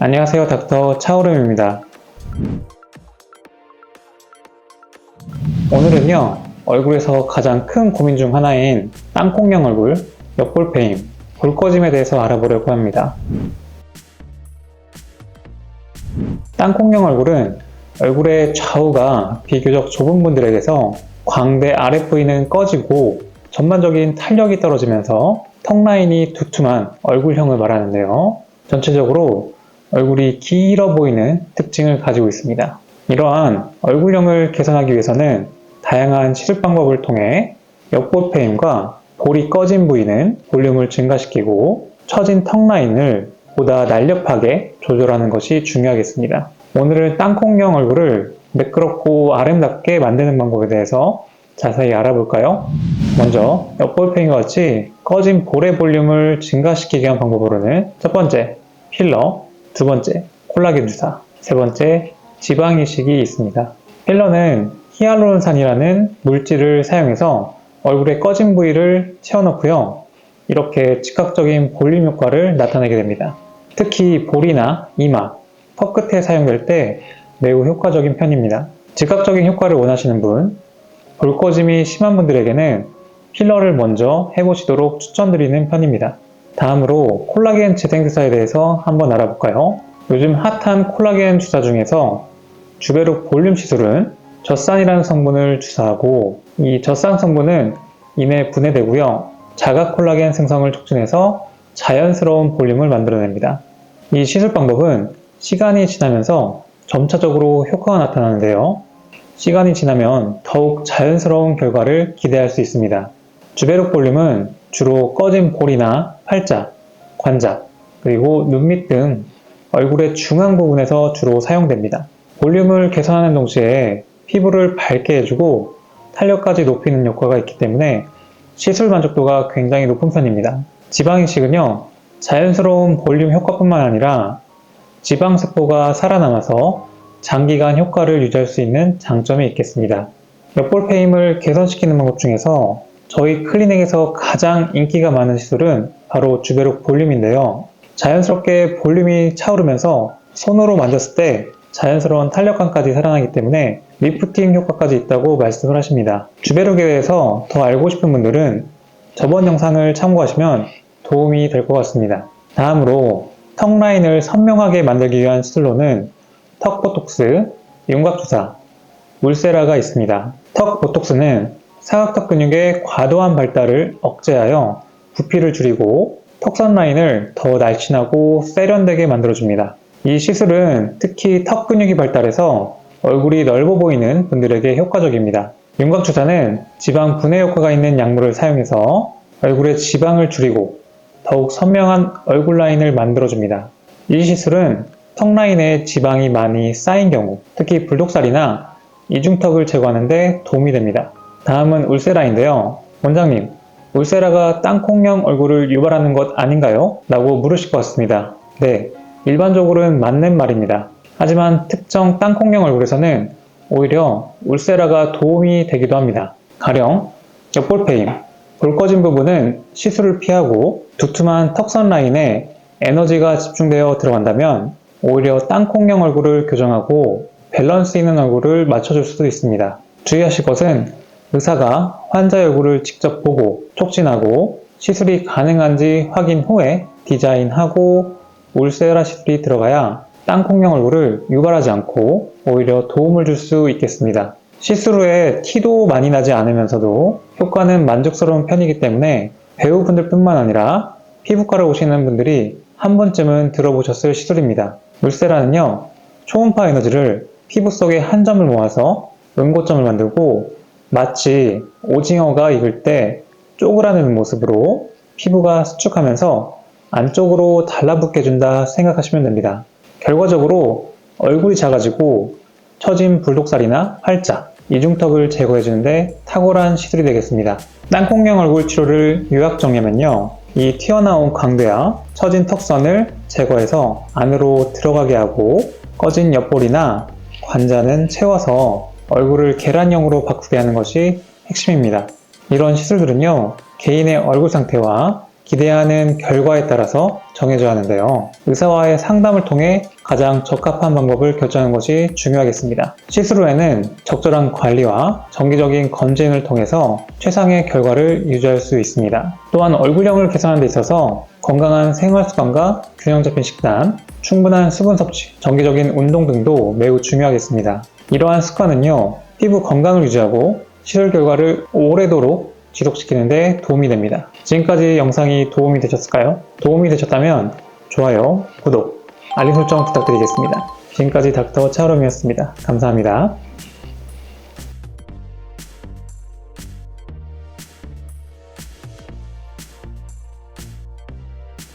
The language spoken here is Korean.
안녕하세요. 닥터 차오름입니다. 오늘은요, 얼굴에서 가장 큰 고민 중 하나인 땅콩형 얼굴, 옆볼페임, 볼꺼짐에 대해서 알아보려고 합니다. 땅콩형 얼굴은 얼굴의 좌우가 비교적 좁은 분들에게서 광대 아랫부위는 꺼지고 전반적인 탄력이 떨어지면서 턱 라인이 두툼한 얼굴형을 말하는데요. 전체적으로 얼굴이 길어 보이는 특징을 가지고 있습니다. 이러한 얼굴형을 개선하기 위해서는 다양한 시술 방법을 통해 옆볼페임과 볼이 꺼진 부위는 볼륨을 증가시키고 처진 턱 라인을 보다 날렵하게 조절하는 것이 중요하겠습니다. 오늘은 땅콩형 얼굴을 매끄럽고 아름답게 만드는 방법에 대해서 자세히 알아볼까요? 먼저 옆볼펜과 같이 꺼진 볼의 볼륨을 증가시키기 위한 방법으로는 첫 번째 필러, 두 번째 콜라겐 주사, 세 번째 지방 이식이 있습니다. 필러는 히알루론산이라는 물질을 사용해서 얼굴의 꺼진 부위를 채워넣고요. 이렇게 즉각적인 볼륨 효과를 나타내게 됩니다. 특히 볼이나 이마, 턱 끝에 사용될 때 매우 효과적인 편입니다. 즉각적인 효과를 원하시는 분, 볼 꺼짐이 심한 분들에게는 필러를 먼저 해보시도록 추천드리는 편입니다. 다음으로 콜라겐 재생 주사에 대해서 한번 알아볼까요? 요즘 핫한 콜라겐 주사 중에서 주베룩 볼륨 시술은 젖산이라는 성분을 주사하고 이 젖산 성분은 이내 분해되고요. 자가 콜라겐 생성을 촉진해서 자연스러운 볼륨을 만들어냅니다. 이 시술 방법은 시간이 지나면서 점차적으로 효과가 나타나는데요. 시간이 지나면 더욱 자연스러운 결과를 기대할 수 있습니다. 주베룩 볼륨은 주로 꺼진 볼이나 팔자, 관자, 그리고 눈밑 등 얼굴의 중앙 부분에서 주로 사용됩니다. 볼륨을 개선하는 동시에 피부를 밝게 해주고 탄력까지 높이는 효과가 있기 때문에 시술 만족도가 굉장히 높은 편입니다. 지방이식은요, 자연스러운 볼륨 효과뿐만 아니라 지방 세포가 살아남아서 장기간 효과를 유지할 수 있는 장점이 있겠습니다. 옆볼 페임을 개선시키는 방법 중에서 저희 클리닉에서 가장 인기가 많은 시술은 바로 주베룩 볼륨인데요. 자연스럽게 볼륨이 차오르면서 손으로 만졌을 때 자연스러운 탄력감까지 살아나기 때문에 리프팅 효과까지 있다고 말씀을 하십니다. 주베룩에 대해서 더 알고 싶은 분들은 저번 영상을 참고하시면 도움이 될 것 같습니다. 다음으로 턱 라인을 선명하게 만들기 위한 시술로는 턱 보톡스, 윤곽주사, 울세라가 있습니다. 턱 보톡스는 사각턱 근육의 과도한 발달을 억제하여 부피를 줄이고 턱선 라인을 더 날씬하고 세련되게 만들어줍니다. 이 시술은 특히 턱 근육이 발달해서 얼굴이 넓어 보이는 분들에게 효과적입니다. 윤곽주사는 지방 분해 효과가 있는 약물을 사용해서 얼굴의 지방을 줄이고 더욱 선명한 얼굴 라인을 만들어줍니다. 이 시술은 턱 라인에 지방이 많이 쌓인 경우, 특히 불독살이나 이중턱을 제거하는 데 도움이 됩니다. 다음은 울세라인데요. 원장님, 울세라가 땅콩형 얼굴을 유발하는 것 아닌가요? 라고 물으실 것 같습니다. 네, 일반적으로는 맞는 말입니다. 하지만 특정 땅콩형 얼굴에서는 오히려 울세라가 도움이 되기도 합니다. 가령 옆볼페임, 볼 꺼진 부분은 시술을 피하고 두툼한 턱선 라인에 에너지가 집중되어 들어간다면 오히려 땅콩형 얼굴을 교정하고 밸런스 있는 얼굴을 맞춰줄 수도 있습니다. 주의하실 것은 의사가 환자의 얼굴을 직접 보고 촉진하고 시술이 가능한지 확인 후에 디자인하고 울세라 시술이 들어가야 땅콩형 얼굴을 유발하지 않고 오히려 도움을 줄 수 있겠습니다. 시술 후에 티도 많이 나지 않으면서도 효과는 만족스러운 편이기 때문에 배우분들 뿐만 아니라 피부과를 오시는 분들이 한 번쯤은 들어보셨을 시술입니다. 울세라는요, 초음파 에너지를 피부 속에 한 점을 모아서 응고점을 만들고 마치 오징어가 익을 때 쪼그라드는 모습으로 피부가 수축하면서 안쪽으로 달라붙게 해준다 생각하시면 됩니다. 결과적으로 얼굴이 작아지고 처진 불독살이나 팔자, 이중턱을 제거해주는데 탁월한 시술이 되겠습니다. 땅콩형 얼굴 치료를 요약 정리하면요. 이 튀어나온 광대와 처진 턱선을 제거해서 안으로 들어가게 하고 꺼진 옆볼이나 관자는 채워서 얼굴을 계란형으로 바꾸게 하는 것이 핵심입니다. 이런 시술들은요, 개인의 얼굴 상태와 기대하는 결과에 따라서 정해져야 하는데요. 의사와의 상담을 통해 가장 적합한 방법을 결정하는 것이 중요하겠습니다. 시술 후에는 적절한 관리와 정기적인 검진을 통해서 최상의 결과를 유지할 수 있습니다. 또한 얼굴형을 개선하는 데 있어서 건강한 생활 습관과 균형 잡힌 식단, 충분한 수분 섭취, 정기적인 운동 등도 매우 중요하겠습니다. 이러한 습관은요, 피부 건강을 유지하고 시술 결과를 오래도록 지속시키는 데 도움이 됩니다. 지금까지 영상이 도움이 되셨을까요? 도움이 되셨다면 좋아요, 구독, 알림 설정 부탁드리겠습니다. 지금까지 닥터 차오름이었습니다. 감사합니다.